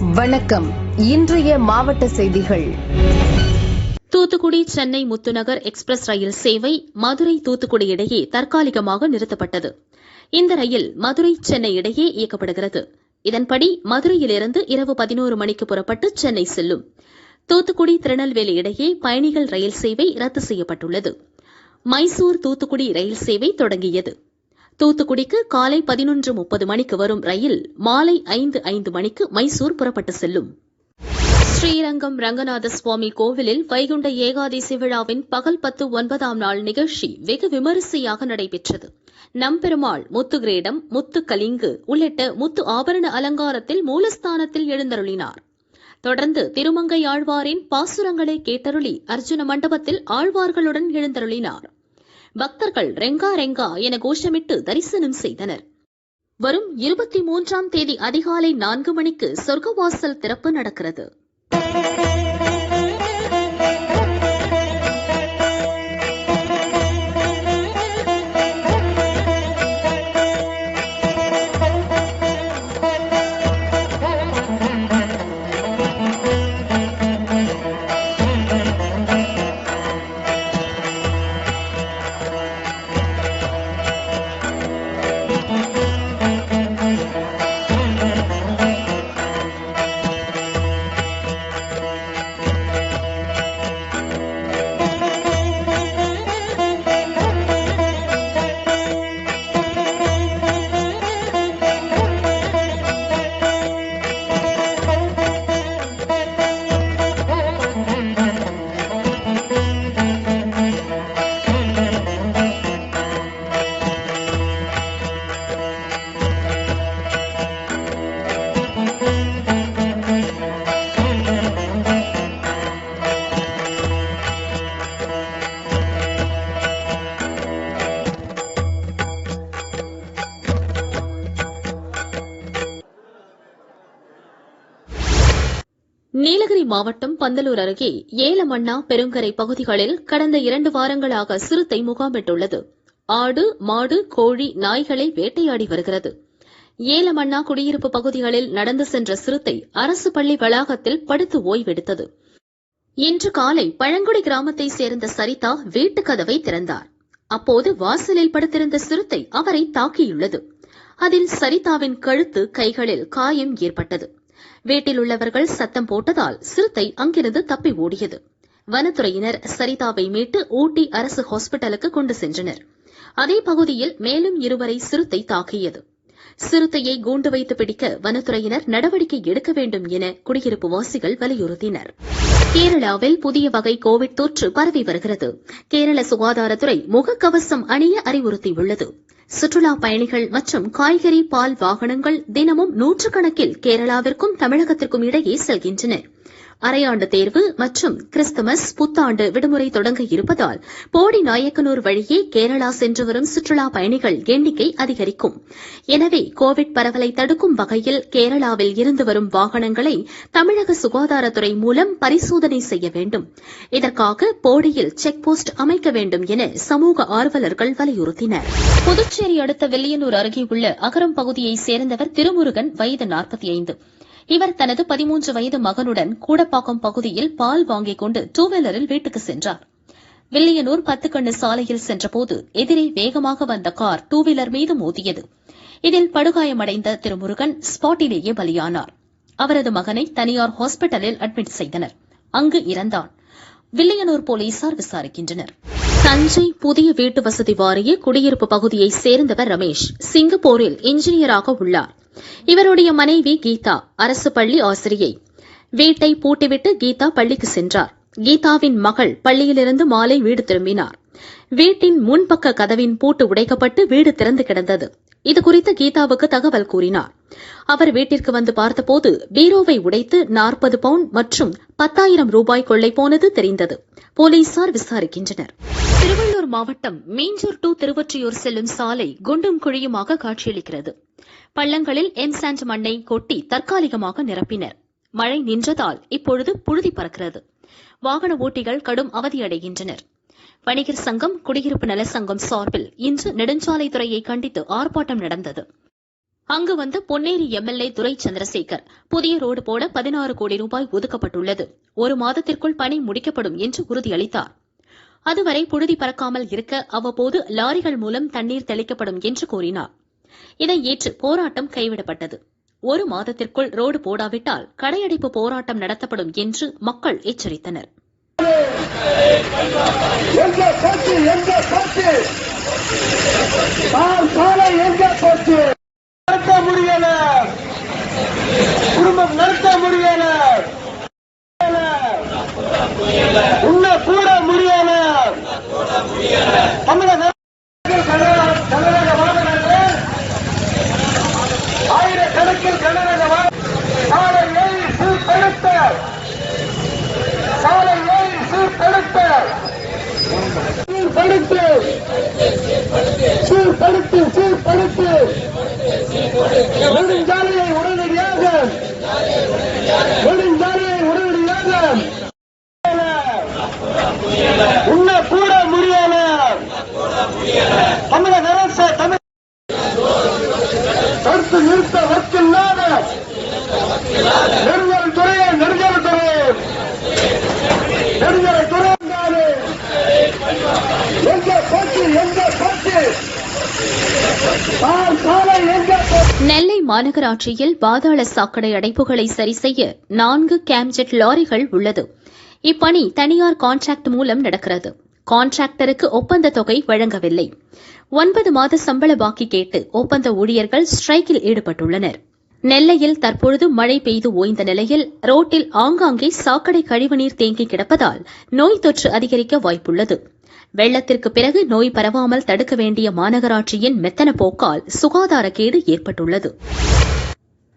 வணக்கம். இன்றைய மாவட்ட செய்திகள். தூத்துக்குடி சென்னை முத்துநகர் எக்ஸ்பிரஸ் ரயில் சேவை மதுரை தூத்துக்குடி இடையே தற்காலிகமாக நிறுத்தப்பட்டது. இந்த ரயில் மதுரை சென்னை இடையே இயக்கப்படுகிறது. இதன்படி மதுரையிலிருந்து இரவு பதினோரு மணிக்கு புறப்பட்டு சென்னை செல்லும். தூத்துக்குடி திருநெல்வேலி இடையே பயணிகள் ரயில் சேவை ரத்து செய்யப்பட்டுள்ளது. மைசூர் தூத்துக்குடி ரயில் சேவை தொடங்கியது. தூத்துக்குடிக்கு காலை பதினொன்று முப்பது மணிக்கு வரும் ரயில் மாலை ஐந்து ஐந்து மணிக்கு மைசூர் புறப்பட்டு செல்லும். ஸ்ரீரங்கம் ரங்கநாத சுவாமி கோவிலில் வைகுண்ட ஏகாதசி விழாவின் பகல் பத்து ஒன்பதாம் நாள் நிகழ்ச்சி வெகு விமரிசையாக நடைபெற்றது. நம்பெருமாள் முத்து கிரேடம் முத்து கலிங்கு உள்ளிட்ட முத்து ஆபரண அலங்காரத்தில் மூலஸ்தானத்தில் எழுந்தருளினார். தொடர்ந்து திருமங்கை ஆழ்வாரின் பாசுரங்களை கேட்டருளி அர்ஜுன மண்டபத்தில் ஆழ்வார்களுடன் எழுந்தருளினார். பக்தர்கள் ரெங்கா ரெங்கா என கோஷமிட்டு தரிசனம் செய்தனர். வரும் இருபத்தி மூன்றாம் தேதி அதிகாலை நான்கு மணிக்கு சொர்க்கவாசல் திறப்பு நடக்கிறது. நாகை மாவட்டம் பந்தலூர் அருகே ஏலமண்ணா பெருங்கரை பகுதிகளில் கடந்த இரண்டு வாரங்களாக சிறுத்தை முகாமிட்டுள்ளது. ஆடு மாடு கோழி நாய்களை வேட்டையாடி வருகிறது. ஏலமண்ணா குடியிருப்பு பகுதிகளில் நடந்து சென்ற சிறுத்தை அரசு பள்ளி வளாகத்தில் படுத்து ஓய்வெடுத்தது. இன்று காலை பழங்குடி கிராமத்தைச் சேர்ந்த சரிதா வீட்டு கதவை திறந்தார். அப்போது வாசலில் படுத்திருந்த சிறுத்தை அவரை தாக்கியுள்ளது. அதில் சரிதாவின் கழுத்து கைகளில் காயம் ஏற்பட்டது. வீட்டில் உள்ளவர்கள் சத்தம் போட்டதால் சிறுத்தை அங்கிருந்து தப்பி ஓடியது. வனத்துறையினர் சரிதாவை மீட்டு ஊட்டி அரசு ஹாஸ்பிட்டலுக்கு கொண்டு சென்றனர். அதே பகுதியில் மேலும் இருவரை சிறுத்தை தாக்கியது. சிறுத்தையை கூண்டு வைத்து பிடிக்க வனத்துறையினர் நடவடிக்கை எடுக்க வேண்டும் என குடியிருப்பு வாசிகள் வலியுறுத்தினர். கேரளாவில் புதிய வகை கோவிட் தொற்று பரவி வருகிறது. கேரள சுகாதாரத்துறை முகக்கவசம் அணிய அறிவுறுத்தியுள்ளது. சுற்றுலா பயணிகள் மற்றும் காய்கறி பால் வாகனங்கள் தினமும் நூற்றுக்கணக்கில் கேரளாவிற்கும் தமிழகத்திற்கும் இடையே செல்கின்றன அரையாண்டு தேர்வு மற்றும் கிறிஸ்துமஸ் புத்தாண்டு விடுமுறை தொடங்க இருப்பதால் போடி நாயக்கனூர் வழியே கேரளா சென்று வரும் சுற்றுலா பயணிகள் எண்ணிக்கை அதிகரிக்கும். எனவே கோவிட் பரவலை தடுக்கும் வகையில் கேரளாவில் இருந்து வரும் வாகனங்களை தமிழக சுகாதாரத்துறை மூலம் பரிசோதனை செய்ய வேண்டும். இதற்காக போடியில் செக் போஸ்ட் அமைக்க வேண்டும் என சமூக ஆர்வலர்கள் வலியுறுத்தினர். புதுச்சேரி அடுத்த வெள்ளியனூர் அருகே உள்ள அகரம் பகுதியைச் சேர்ந்தவர் திருமுருகன் வயது நாற்பத்தி ஐந்து இவர் தனது பதிமூன்று வயது மகனுடன் கூடப்பாக்கம் பகுதியில் பால் வாங்கிக் கொண்டு டூ வீலரில் வீட்டுக்கு சென்றார். வில்லியனூர் பத்துக்கண்ணு சாலையில் சென்றபோது எதிரே வேகமாக வந்த கார் டூ வீலர் மீது மோதியது. இதில் படுகாயமடைந்த திருமுருகன் ஸ்பாட்டிலேயே பலியானார். அவரது மகனை தனியார் ஹாஸ்பிட்டலில் அட்மிட் செய்தனர். அங்கு இறந்தான். வில்லியனூர் போலீசார் விசாரிக்கின்றனர். தஞ்சை புதிய வீட்டு வசதி வாரிய குடியிருப்பு பகுதியைச் சேர்ந்தவர் ரமேஷ். சிங்கப்பூரில் இன்ஜினியராக உள்ளார். இவருடைய மனைவி கீதா அரசு பள்ளி ஆசிரியை. வீட்டை பூட்டிவிட்டு கீதா பள்ளிக்கு சென்றார். கீதாவின் மகள் பள்ளியிலிருந்து மாலை வீடு திரும்பினார். வீட்டின் முன்பக்க கதவின் பூட்டு உடைக்கப்பட்டு வீடு திறந்து கிடந்தது. இதுகுறித்து கீதாவுக்கு தகவல் கூறினார். அவர் வீட்டிற்கு வந்து பார்த்தபோது பீரோவை உடைத்து நாற்பது பவுண்ட் மற்றும் பத்தாயிரம் ரூபாய் கொள்ளை போனது தெரிந்தது. போலீசார் விசாரிக்கின்றனர். திருவள்ளூர் மாவட்டம் மீஞ்சூர் டு திருவொற்றியூர் செல்லும் சாலை குண்டும் குழியுமாக காட்சியளிக்கிறது. பள்ளங்களில் எம்சாண்ட் மண்ணை கொட்டி தற்காலிகமாக நிரப்பினர். மழை நின்றதால் இப்பொழுது புழுதி பறக்கிறது. வாகன ஓட்டிகள் கடும் அவதியடைகின்றனர். வணிகர் சங்கம் குடியிருப்பு நல சங்கம் சார்பில் இன்று நெடுஞ்சாலைத்துறையை கண்டித்து ஆர்ப்பாட்டம் நடந்தது. அங்கு வந்த பொன்னேரி எம்எல்ஏ துரை சந்திரசேகர் புதிய ரோடு போட பதினாறு கோடி ரூபாய் ஒதுக்கப்பட்டுள்ளது. ஒரு மாதத்திற்குள் பணி முடிக்கப்படும் என்று உறுதியளித்தாா் அதுவரை புழுதி பறக்காமல் இருக்க அவ்வப்போது லாரிகள் மூலம் தண்ணீர் தெளிக்கப்படும் என்று கூறினார். இதை ஏற்று போராட்டம் கைவிடப்பட்டது. ஒரு மாதத்திற்குள் ரோடு போடாவிட்டால் கடையடைப்பு போராட்டம் நடத்தப்படும் என்று மக்கள் எச்சரித்தனர். முடியல. நெடுஞ்சாலையை உடனடியாக உடனடியாக நெல்லை மாநகராட்சியில் பாதாள சாக்கடை அடைப்புகளை சரி செய்ய நான்கு கேம்ஜெட் லாரிகள் உள்ளது. இப்பணி தனியார் கான்ட்ராக்ட் மூலம் நடக்கிறது. கான்ட்ராக்டருக்கு ஒப்பந்த தொகை வழங்கவில்லை. ஒன்பது மாத சம்பள பாக்கி கேட்டு ஒப்பந்த ஊழியர்கள் ஸ்ட்ரைக்கில் ஈடுபட்டுள்ளனர். நெல்லையில் தற்பொழுது மழை பெய்து ஓய்ந்த நிலையில் ரோட்டில் ஆங்காங்கே சாக்கடை கழிவுநீர் தேங்கி கிடப்பதால் நோய் தொற்று அதிகரிக்க வாய்ப்புள்ளது. வெள்ளத்திற்கு பிறகு நோய் பரவாமல் தடுக்க வேண்டிய மாநகராட்சியின் மெத்தன போக்கால் சுகாதாரக்கேடு ஏற்பட்டுள்ளது.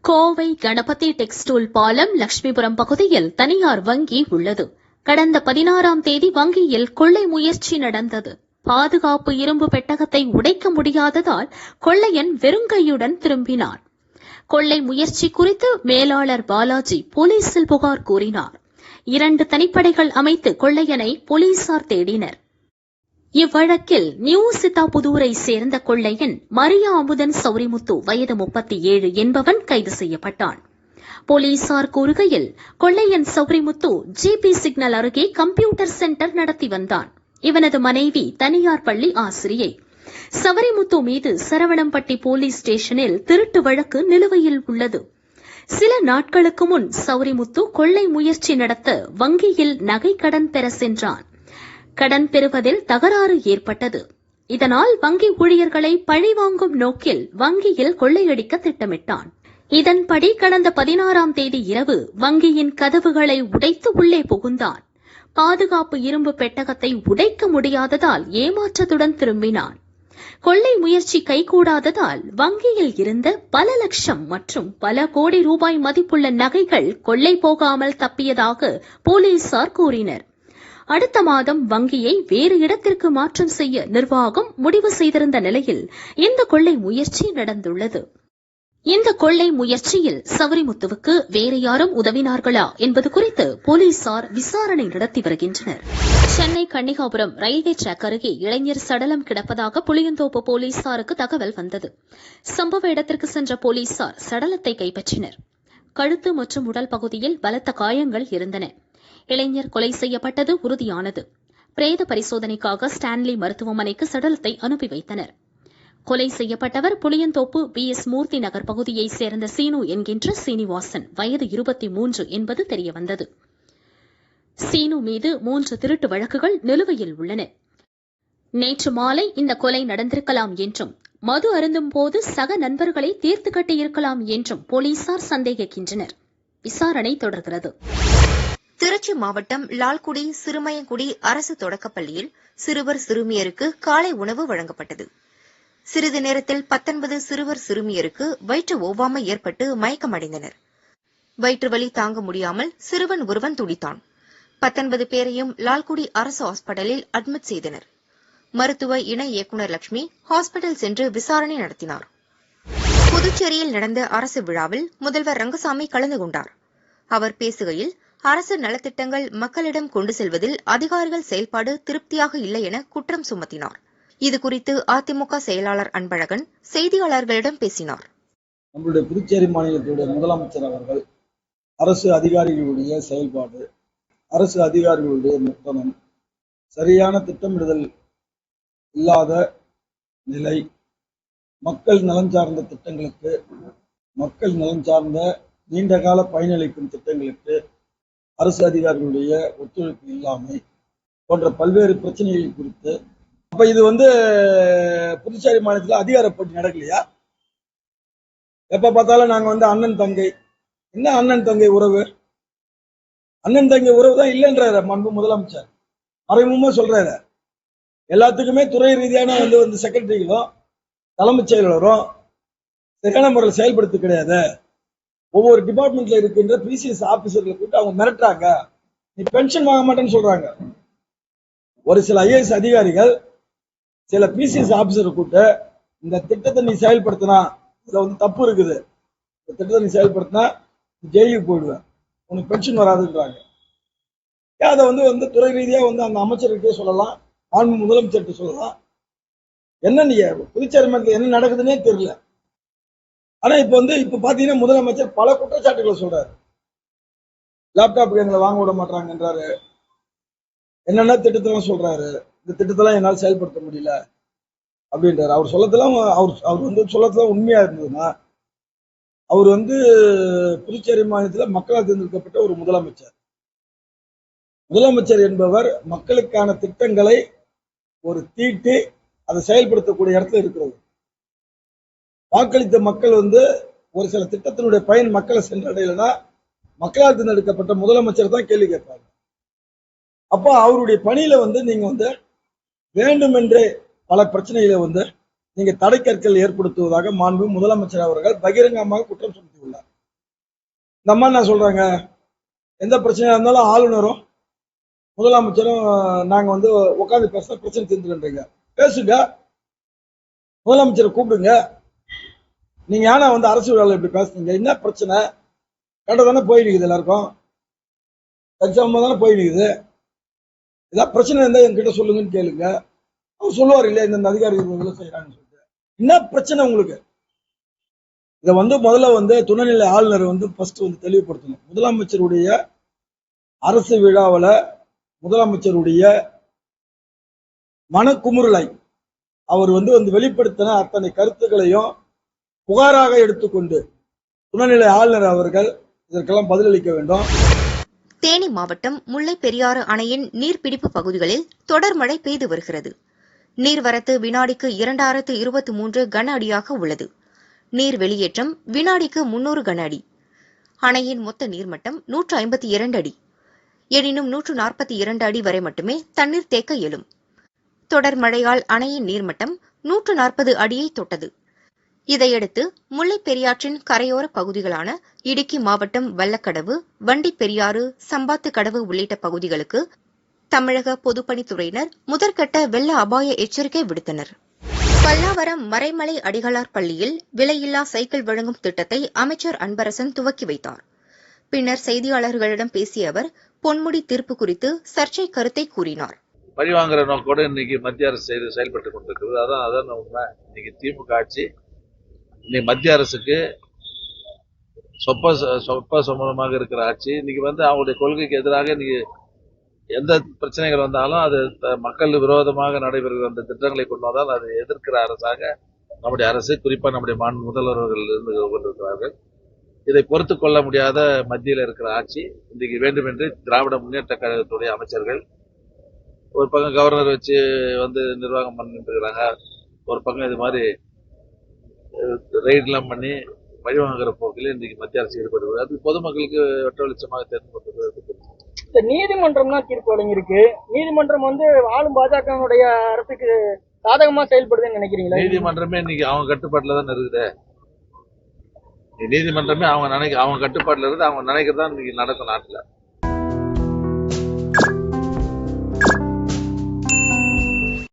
கோவை கணபதி டெக்ஸ்டூல் பாலம் லட்சுமிபுரம் பகுதியில் தனியார் வங்கி உள்ளது. கடந்த பதினாறாம் தேதி வங்கியில் கொள்ளை முயற்சி நடந்தது. பாதுகாப்பு இரும்பு பெட்டகத்தை உடைக்க முடியாததால் கொள்ளையன் வெறுங்கையுடன் திரும்பினான் கொள்ளை முயற்சி குறித்து மேலாளர் பாலாஜி போலீசில் புகார் கூறினார். இரண்டு தனிப்படைகள் அமைத்து கொள்ளையனை போலீசார் தேடினர். இவ்வழக்கில் நியூ சித்தாபுதூரை சேர்ந்த கொள்ளையன் மரியா அமுதன் சௌரிமுத்து வயது முப்பத்தி ஏழு என்பவன் கைது செய்யப்பட்டான். போலீசார் கூறுகையில் கொள்ளையன் சௌரிமுத்து ஜிபி சிக்னல் அருகே கம்ப்யூட்டர் சென்டர் நடத்தி வந்தான். இவனது மனைவி தனியார் பள்ளி ஆசிரியை. சவரிமுத்து மீது சரவணம்பட்டி போலீஸ் ஸ்டேஷனில் திருட்டு வழக்கு நிலுவையில் உள்ளது. சில நாட்களுக்கு முன் சௌரிமுத்து கொள்ளை முயற்சி நடத்த வங்கியில் நகை கடன் பெற சென்றான். கடன் பெறுவதில் தகராறு ஏற்பட்டது. இதனால் வங்கி ஊழியர்களை பழிவாங்கும் நோக்கில் வங்கியில் கொள்ளையடிக்க திட்டமிட்டான். இதன்படி கடந்த பதினாறாம் தேதி இரவு வங்கியின் கதவுகளை உடைத்து உள்ளே புகுந்தான். பாதுகாப்பு இரும்பு பெட்டகத்தை உடைக்க முடியாததால் ஏமாற்றத்துடன் திரும்பினான். கொள்ளை முயற்சி கைகூடாததால் வங்கியில் இருந்த பல லட்சம் மற்றும் பல கோடி ரூபாய் மதிப்புள்ள நகைகள் கொள்ளை போகாமல் தப்பியதாக போலீசார் கூறினர். அடுத்த மாதம் வங்கியை வேறு இடத்திற்கு மாற்றம் செய்ய நிர்வாகம் முடிவு செய்திருந்த நிலையில் இந்த கொள்ளை முயற்சி நடந்துள்ளது. இந்த கொள்ளை முயற்சியில் சவரிமுத்துவுக்கு வேறு யாரும் உதவினார்களா என்பது குறித்து போலீசார் விசாரணை நடத்தி வருகின்றனர். சென்னை கன்னிகாபுரம் ரயில்வே ட்ராக் அருகே இளைஞர் சடலம் கிடப்பதாக புளியந்தோப்பு போலீசாருக்கு தகவல் வந்தது. சம்பவ இடத்திற்கு சென்ற போலீசார் சடலத்தை கைப்பற்றினர். கழுத்து மற்றும் உடல் பகுதியில் பலத்த காயங்கள் இருந்தன. இளைஞர் கொலை செய்யப்பட்டது உறுதியானது. பிரேத பரிசோதனைக்காக ஸ்டான்லி மருத்துவமனைக்கு சடலத்தை அனுப்பி வைத்தனர். கொலை செய்யப்பட்டவர் புளியந்தோப்பு பி. எஸ். மூர்த்தி நகர் பகுதியைச் சேர்ந்த சீனு என்கின்ற சீனிவாசன். வயது இருபத்தி மூன்று என்பது தெரியவந்தது. சீனு மீது மூன்று திருட்டு வழக்குகள் நிலுவையில் உள்ளன. நேற்று மாலை இந்த கொலை நடந்திருக்கலாம் என்றும் மது அருந்தும் போது சக நண்பர்களை தீர்த்து கட்டியிருக்கலாம் என்றும் போலீசார் சந்தேகிக்கின்றனர். விசாரணை தொடர்கிறது. திருச்சி மாவட்டம் லால்குடி சிறுமயங்குடி அரசு தொடக்கப்பள்ளியில் சிறுவர் சிறுமியருக்கு காலை உணவு வழங்கப்பட்டது. சிறிது நேரத்தில் பத்தொன்பது சிறுவர் சிறுமியருக்கு வயிற்று ஒவ்வாமை ஏற்பட்டு மயக்கமடைந்தனர். வயிற்று வலி தாங்க முடியாமல் சிறுவன் ஒருவன் துடித்தான். பத்தொன்பது பேரையும் லால்குடி அரசு ஹாஸ்பிட்டலில் அட்மிட் செய்தனர். மருத்துவ இணை இயக்குநர் லட்சுமி ஹாஸ்பிட்டல் சென்று விசாரணை நடத்தினார். புதுச்சேரியில் நடந்த அரசு விழாவில் முதல்வர் ரங்கசாமி கலந்து கொண்டார். அவர் பேசுகையில் அரசு நலத்திட்டங்கள் மக்களிடம் கொண்டு செல்வதில் அதிகாரிகள் செயல்பாடு திருப்தியாக இல்லை என குற்றம் சுமத்தினார். இதுகுறித்து அதிமுக செயலாளர் அன்பழகன் செய்தியாளர்களிடம் பேசினார். நம்மளுடைய புதுச்சேரி மாநிலத்துடைய முதலமைச்சர் அவர்கள் அரசு அதிகாரிகளுடைய செயல்பாடு அரசு அதிகாரிகளுடைய முத்தனம் சரியான திட்டமிடுதல் இல்லாத நிலை மக்கள் நலன் சார்ந்த திட்டங்களுக்கு மக்கள் நலன் சார்ந்த நீண்டகால பயனளிக்கும் திட்டங்களுக்கு அரசு அதிகாரிகளுடைய ஒத்துழைப்பு இல்லாமை போன்ற பல்வேறு பிரச்சனைகள் குறித்து அப்ப இது வந்து புதுச்சேரி மாநிலத்தில் அதிகார போட்டி நடக்கலையா? எப்ப பார்த்தாலும் நாங்க வந்து அண்ணன் தங்கை. என்ன அண்ணன் தங்கை உறவு? அண்ணன் தங்கை உறவு தான் இல்லைன்றாரு மண்பு முதலமைச்சர். மறைமுகமா சொல்றாரு. எல்லாத்துக்குமே துறை ரீதியான வந்து வந்து செக்ரட்டரிகளும் தலைமைச் செயலரும் சரியான முறையில் செயல்படுத்த கிடையாது. ஒவ்வொரு டிபார்ட்மெண்ட்ல இருக்கின்ற பிசிஎஸ் ஆபீசர்களை கூப்பிட்டு அவங்க மிரட்டுறாங்க. நீ பென்ஷன் வாங்க மாட்டேன்னு சொல்றாங்க. ஒரு சில ஐஏஎஸ் அதிகாரிகள் சில பிசிஎஸ் ஆபீசரை கூப்பிட்டு இந்த திட்டத்தை நீ செயல்படுத்தினா இதுல வந்து தப்பு இருக்குது. இந்த திட்டத்தை நீ செயல்படுத்தினா ஜெயிலுக்கு போயிடுவேன். உனக்கு பென்ஷன் வராதுன்றாங்க. ஏன் அதை வந்து வந்து துறை ரீதியா வந்து அந்த அமைச்சர்கிட்டே சொல்லலாம். ஆன்மீக முதலமைச்சர்கிட்ட சொல்லலாம். என்ன நீ புதுச்சேரி மாநிலத்தில் என்ன நடக்குதுன்னே தெரியல. ஆனா இப்ப வந்து இப்ப பாத்தீங்கன்னா முதலமைச்சர் பல குற்றச்சாட்டுகளை சொல்றாரு. லேப்டாப் எங்களை வாங்க விட மாட்டாங்கன்றாரு என்னென்ன திட்டத்தெல்லாம் சொல்றாரு? இந்த திட்டத்தெல்லாம் என்னால் செயல்படுத்த முடியல அப்படின்றாரு. அவர் சொல்லத்தெல்லாம் அவர் அவர் வந்து சொல்லத்தெல்லாம் உண்மையா இருந்ததுன்னா அவர் வந்து புதுச்சேரி மாநிலத்தில் மக்களால் தேர்ந்தெடுக்கப்பட்ட ஒரு முதலமைச்சர். முதலமைச்சர் என்பவர் மக்களுக்கான திட்டங்களை ஒரு தீட்டி அதை செயல்படுத்தக்கூடிய இடத்துல இருக்கிறது வாக்களித்த மக்கள் வந்து ஒரு சில திட்டத்தினுடைய பயன் மக்களை சென்றடையலைன்னா மக்களால் தேர்ந்தெடுக்கப்பட்ட முதலமைச்சர் தான் கேள்வி கேட்பாங்க அப்போ அவருடைய பணியில வந்து நீங்க வந்து வேண்டுமென்றே பல பிரச்சனைகளை வந்து நீங்க தடைக்கற்கள் ஏற்படுத்துவதாக மாண்பு முதலமைச்சர் அவர்கள் பகிரங்கமாக குற்றம் சுமத்தியுள்ளார். இந்த அம்மா என்ன சொல்றாங்க? எந்த பிரச்சனையா இருந்தாலும் ஆளுநரும் முதலமைச்சரும் நாங்க வந்து உட்காந்து பேச பிரச்சனை தீர்ந்துன்றீங்க பேசுங்க. முதலமைச்சரை கூப்பிடுங்க. நீங்க ஏன்னா வந்து அரசு விழாவில் இப்படி பேசுனீங்க? என்ன பிரச்சனை? கரெக்டாக தானே போயிருக்குது எல்லாருக்கும். எக்ஸாம் தானே போயிருக்குது. ஏதாவது பிரச்சனை இருந்தால் என்கிட்ட சொல்லுங்கன்னு கேளுங்க. அவர் சொல்லுவார் இல்லையா இந்த அதிகாரிகள் இதில் செய்யறாங்கன்னு சொல்லிட்டு. என்ன பிரச்சனை உங்களுக்கு? இதை வந்து முதல்ல வந்து துணைநிலை ஆளுநர் வந்து ஃபர்ஸ்ட் வந்து தெளிவுபடுத்தணும். முதலமைச்சருடைய அரசு விழாவில் முதலமைச்சருடைய மனக்குமுறலை அவர் வந்து வந்து வெளிப்படுத்தின அத்தனை கருத்துக்களையும் புகாராக எடுத்துக்கொண்டு துணைநிலை ஆளுநர் அவர்கள் இதற்கெல்லாம் பதிலளிக்க வேண்டும். தேனி மாவட்டம் முல்லை பெரியாறு அணையின் நீர்பிடிப்பு பகுதிகளில் தொடர் மழை பெய்து வருகிறது. நீர்வரத்து வினாடிக்கு இரண்டாயிரத்து இருபத்தி மூன்று கன அடியாக உள்ளது. நீர் வெளியேற்றம் வினாடிக்கு முன்னூறு கன அடி. அணையின் மொத்த நீர்மட்டம் நூற்று ஐம்பத்தி இரண்டு அடி. எனினும் நூற்று நாற்பத்தி இரண்டு அடி வரை மட்டுமே தண்ணீர் தேக்க இயலும். தொடர் மழையால் அணையின் நீர்மட்டம் நூற்று நாற்பது அடியை தொட்டது. இதையடுத்து முல்லைப் பெரியாற்றின் கரையோர பகுதிகளான இடுக்கி மாவட்டம் வல்லக்கடவு வண்டி பெரியாறு சம்பாத்து கடவு உள்ளிட்ட பகுதிகளுக்கு தமிழக பொதுப்பணித்துறையினர் முதற்கட்ட வெள்ள அபாய எச்சரிக்கை விடுத்தனர். பல்லாவரம் மறைமலை அடிகளார் பள்ளியில் விலையில்லா சைக்கிள் வழங்கும் திட்டத்தை அமைச்சர் அன்பரசன் துவக்கி வைத்தார். பின்னர் செய்தியாளர்களிடம் பேசிய அவர் பொன்முடி தீர்ப்பு குறித்து சர்ச்சை கருத்தை கூறினார். பழி வாங்குற நோக்கோடு இன்னைக்கு மத்திய அரசு செயல்பட்டு கொண்டிருக்கிறது. அதான் அதான் உண்மை. இன்னைக்கு திமுக ஆட்சி இன்னைக்கு மத்திய அரசுக்கு சொப்ப சொப்ப சம்பளமாக இருக்கிற ஆட்சி இன்னைக்கு வந்து அவங்களுடைய கொள்கைக்கு எதிராக இன்னைக்கு எந்த பிரச்சனைகள் வந்தாலும் அது த- மக்கள் விரோதமாக நடைபெறுகிற அந்த திட்டங்களை கொண்டு வந்தால் அதை எதிர்க்கிற அரசாக நம்முடைய அரசு குறிப்பாக நம்முடைய மாநில முதல்வர்கள் இருந்து கொண்டிருக்கிறார்கள். இதை பொறுத்து கொள்ள முடியாத மத்தியில் இருக்கிற ஆட்சி இன்றைக்கு வேண்டுமென்று திராவிட முன்னேற்ற கழகத்துடைய அமைச்சர்கள் ஒரு பக்கம் கவர்னர் வச்சு வந்து நிர்வாகம் பண்ணிட்டு இருக்கிறாங்க ஒரு பக்கம் இது மாதிரி ரெய்ட்லாம் பண்ணி வழி வாங்குற போக்கில் இன்றைக்கு மத்திய அரசு ஈடுபடுவது அது பொதுமக்களுக்கு வெட்ட வெளிச்சமாக தெரிந்து இந்த நீதிமன்றம்லாம் தீர்ப்பு வழங்கியிருக்கு. நீதிமன்றம் வந்து ஆளும் பாஜகவுடைய அரசுக்கு சாதகமா செயல்படுதுன்னு நினைக்கிறீங்களா? நீதிமன்றமே இன்னைக்கு அவங்க கட்டுப்பாட்டில் தான் இருக்குது நீதிமன்றமே அவங்க நினைக்க அவங்க கட்டுப்பாட்டில் இருந்து அவங்க நினைக்கிறதா இன்னைக்கு நடக்கும் நாட்டில்.